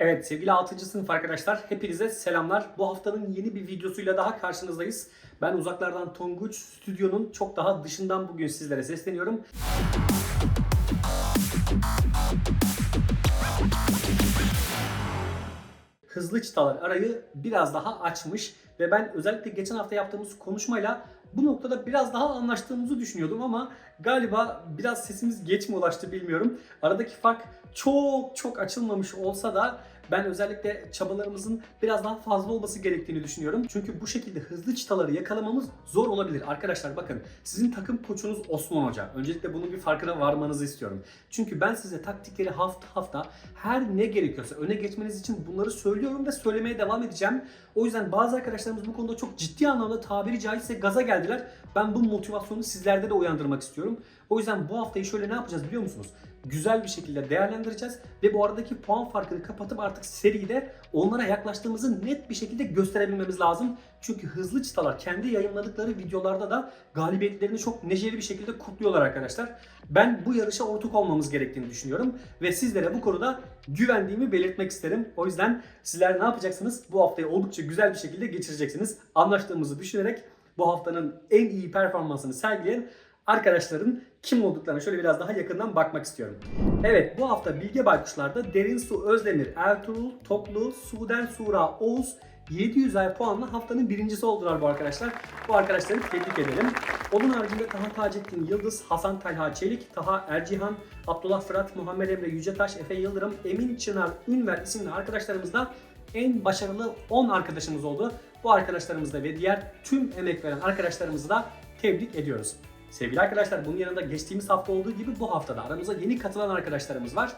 Evet sevgili 6. sınıf arkadaşlar hepinize selamlar. Bu haftanın yeni bir videosuyla daha karşınızdayız. Ben uzaklardan Tonguç stüdyonun çok daha dışından bugün sizlere sesleniyorum. Hızlı çıtalar arayı biraz daha açmış ve ben özellikle geçen hafta yaptığımız konuşmayla bu noktada biraz daha anlaştığımızı düşünüyordum ama galiba biraz sesimiz geç mi ulaştı bilmiyorum. Aradaki fark çok çok açılmamış olsa da ben özellikle çabalarımızın biraz daha fazla olması gerektiğini düşünüyorum. Çünkü bu şekilde hızlı çıtaları yakalamamız zor olabilir. Arkadaşlar bakın sizin takım koçunuz Osman Hoca. Öncelikle bunun bir farkına varmanızı istiyorum. Çünkü ben size taktikleri hafta hafta her ne gerekiyorsa öne geçmeniz için bunları söylüyorum ve söylemeye devam edeceğim. O yüzden bazı arkadaşlarımız bu konuda çok ciddi anlamda tabiri caizse gaza geldiler. Ben bu motivasyonu sizlerde de uyandırmak istiyorum. O yüzden bu haftayı şöyle ne yapacağız biliyor musunuz? Güzel bir şekilde değerlendireceğiz ve bu aradaki puan farkını kapatıp artık seride onlara yaklaştığımızı net bir şekilde gösterebilmemiz lazım. Çünkü hızlı çıtalar kendi yayınladıkları videolarda da galibiyetlerini çok neşeli bir şekilde kutluyorlar arkadaşlar. Ben bu yarışa ortak olmamız gerektiğini düşünüyorum ve sizlere bu konuda güvendiğimi belirtmek isterim. O yüzden sizler ne yapacaksınız? Bu haftayı oldukça güzel bir şekilde geçireceksiniz. Anlaştığımızı düşünerek bu haftanın en iyi performansını sergileyen arkadaşların kim olduklarına şöyle biraz daha yakından bakmak istiyorum. Evet bu hafta Bilge Baykuşlar'da Derin Su Özdemir, Ertuğrul, Toklu, Suden Sura, Oğuz 700 ay puanla haftanın birincisi oldular bu arkadaşlar. Bu arkadaşları tebrik edelim. Onun haricinde Taha Taceddin Yıldız, Hasan Talha Çelik, Taha Ercihan, Abdullah Fırat, Muhammed Emre Yücetaş, Efe Yıldırım, Emin Çınar Ünver isimli arkadaşlarımız da en başarılı 10 arkadaşımız oldu. Bu arkadaşlarımızı ve diğer tüm emek veren arkadaşlarımızı da tebrik ediyoruz. Sevgili arkadaşlar bunun yanında geçtiğimiz hafta olduğu gibi bu haftada aramıza yeni katılan arkadaşlarımız var.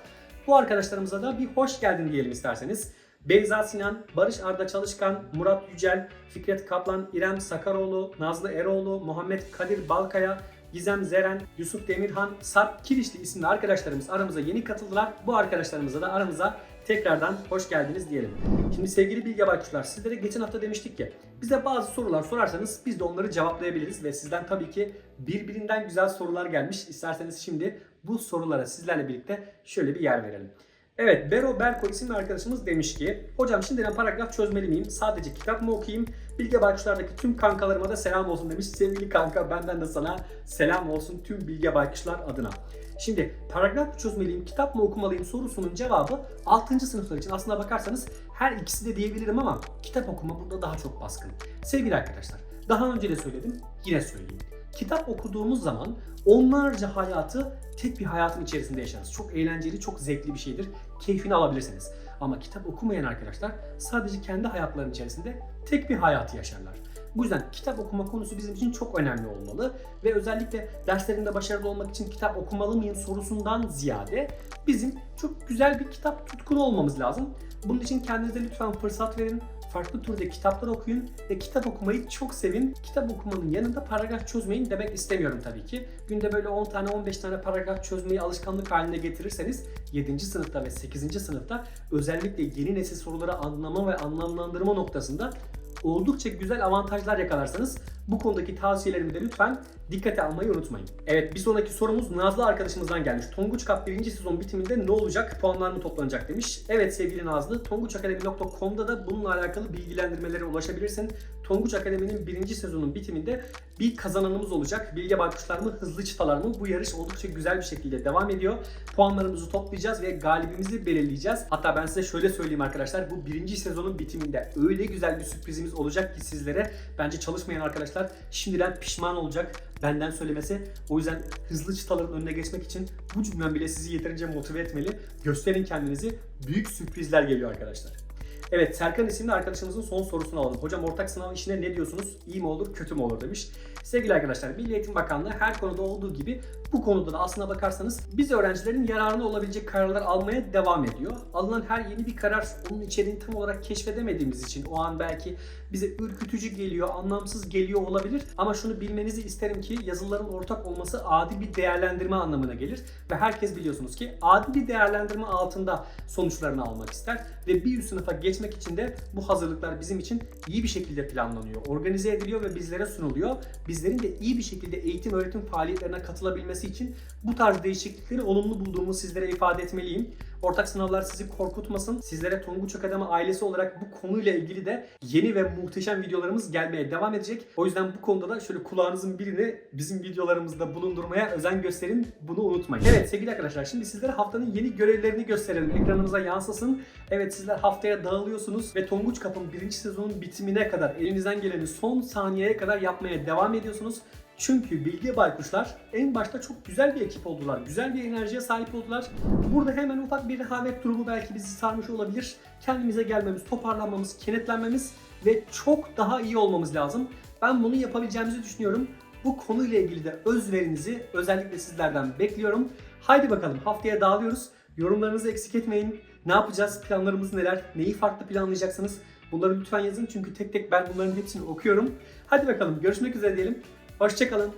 Bu arkadaşlarımıza da bir hoş geldin diyelim isterseniz. Beyza Sinan, Barış Arda Çalışkan, Murat Yücel, Fikret Kaplan, İrem Sakaroğlu, Nazlı Eroğlu, Muhammed Kadir Balkaya, Gizem Zeren, Yusuf Demirhan, Sarp Kirişli isimli arkadaşlarımız aramıza yeni katıldılar. Bu arkadaşlarımıza da aramıza tekrardan hoş geldiniz diyelim. Şimdi sevgili Bilge Baykuşlar sizlere geçen hafta demiştik ki bize bazı sorular sorarsanız biz de onları cevaplayabiliriz ve sizden tabii ki birbirinden güzel sorular gelmiş. İsterseniz şimdi bu sorulara sizlerle birlikte şöyle bir yer verelim. Evet Bero Berko isimli arkadaşımız demiş ki Hocam şimdiden paragraf çözmeli miyim? Sadece kitap mı okuyayım? Bilge Baykuşlar'daki tüm kankalarıma da selam olsun demiş. Sevgili kanka benden de sana selam olsun tüm Bilge Baykuşlar adına. Şimdi paragraf mı çözmeliyim, kitap mı okumalıyım sorusunun cevabı 6. sınıflar için aslına bakarsanız her ikisi de diyebilirim ama kitap okuma burada daha çok baskın. Sevgili arkadaşlar daha önce de söyledim yine söyleyeyim. Kitap okuduğumuz zaman onlarca hayatı tek bir hayatın içerisinde yaşarız. Çok eğlenceli, çok zevkli bir şeydir. Keyfini alabilirsiniz. Ama kitap okumayan arkadaşlar sadece kendi hayatlarının içerisinde tek bir hayatı yaşarlar. Bu yüzden kitap okuma konusu bizim için çok önemli olmalı ve özellikle derslerinde başarılı olmak için kitap okumalı mıyım sorusundan ziyade bizim çok güzel bir kitap tutkunu olmamız lazım. Bunun için kendinize lütfen fırsat verin. Farklı türde kitaplar okuyun ve kitap okumayı çok sevin. Kitap okumanın yanında paragraf çözmeyin demek istemiyorum tabii ki. Günde böyle 10 tane 15 tane paragraf çözmeyi alışkanlık haline getirirseniz 7. sınıfta ve 8. sınıfta özellikle yeni nesil soruları anlama ve anlamlandırma noktasında oldukça güzel avantajlar yakalarsanız bu konudaki tavsiyelerimi de lütfen dikkate almayı unutmayın. Evet bir sonraki sorumuz Nazlı arkadaşımızdan gelmiş. Tonguç Cup 1. sezon bitiminde ne olacak? Puanlar mı toplanacak demiş. Evet sevgili Nazlı tonguçakademi.com'da da bununla alakalı bilgilendirmelere ulaşabilirsin. Tonguç Akademi'nin 1. sezonun bitiminde bir kazananımız olacak. Bilge Baykuşlar mı, Hızlı Çıtalar mı? Bu yarış oldukça güzel bir şekilde devam ediyor. Puanlarımızı toplayacağız ve galibimizi belirleyeceğiz. Hatta ben size şöyle söyleyeyim arkadaşlar. Bu birinci sezonun bitiminde öyle güzel bir sürprizimiz olacak ki sizlere. Bence çalışmayan arkadaşlar şimdiden pişman olacak benden söylemesi. O yüzden hızlı çıtaların önüne geçmek için bu cümlem bile sizi yeterince motive etmeli. Gösterin kendinizi. Büyük sürprizler geliyor arkadaşlar. Evet Serkan isimli arkadaşımızın son sorusunu alalım. Hocam ortak sınav işine ne diyorsunuz? İyi mi olur, kötü mü olur demiş. Sevgili arkadaşlar Milli Eğitim Bakanlığı her konuda olduğu gibi bu konuda da aslına bakarsanız biz öğrencilerin yararına olabilecek kararlar almaya devam ediyor. Alınan her yeni bir karar onun içeriğini tam olarak keşfedemediğimiz için o an belki bize ürkütücü geliyor, anlamsız geliyor olabilir. Ama şunu bilmenizi isterim ki yazılıların ortak olması adil bir değerlendirme anlamına gelir. Ve herkes biliyorsunuz ki adil bir değerlendirme altında sonuçlarını almak ister. Ve bir üst sınıfa geçmek için de bu hazırlıklar bizim için iyi bir şekilde planlanıyor, organize ediliyor ve bizlere sunuluyor. Bizlerin de iyi bir şekilde eğitim öğretim faaliyetlerine katılabilmesi için bu tarz değişiklikleri olumlu bulduğumu sizlere ifade etmeliyim. Ortak sınavlar sizi korkutmasın. Sizlere Tonguç Akademi ailesi olarak bu konuyla ilgili de yeni ve muhteşem videolarımız gelmeye devam edecek. O yüzden bu konuda da şöyle kulağınızın birini bizim videolarımızda bulundurmaya özen gösterin. Bunu unutmayın. Evet sevgili arkadaşlar şimdi sizlere haftanın yeni görevlerini gösterelim. Ekranımıza yansısın. Evet sizler haftaya dağılıyorsunuz ve Tonguç Kap'ın birinci sezonun bitimine kadar elinizden geleni son saniyeye kadar yapmaya devam ediyorsunuz. Çünkü Bilge Baykuşlar en başta çok güzel bir ekip oldular. Güzel bir enerjiye sahip oldular. Burada hemen ufak bir rehavet durumu belki bizi sarmış olabilir. Kendimize gelmemiz, toparlanmamız, kenetlenmemiz ve çok daha iyi olmamız lazım. Ben bunu yapabileceğimizi düşünüyorum. Bu konuyla ilgili de özverinizi özellikle sizlerden bekliyorum. Haydi bakalım haftaya dağılıyoruz. Yorumlarınızı eksik etmeyin. Ne yapacağız? Planlarımız neler? Neyi farklı planlayacaksınız? Bunları lütfen yazın çünkü tek tek ben bunların hepsini okuyorum. Hadi bakalım görüşmek üzere diyelim. Hoşçakalın.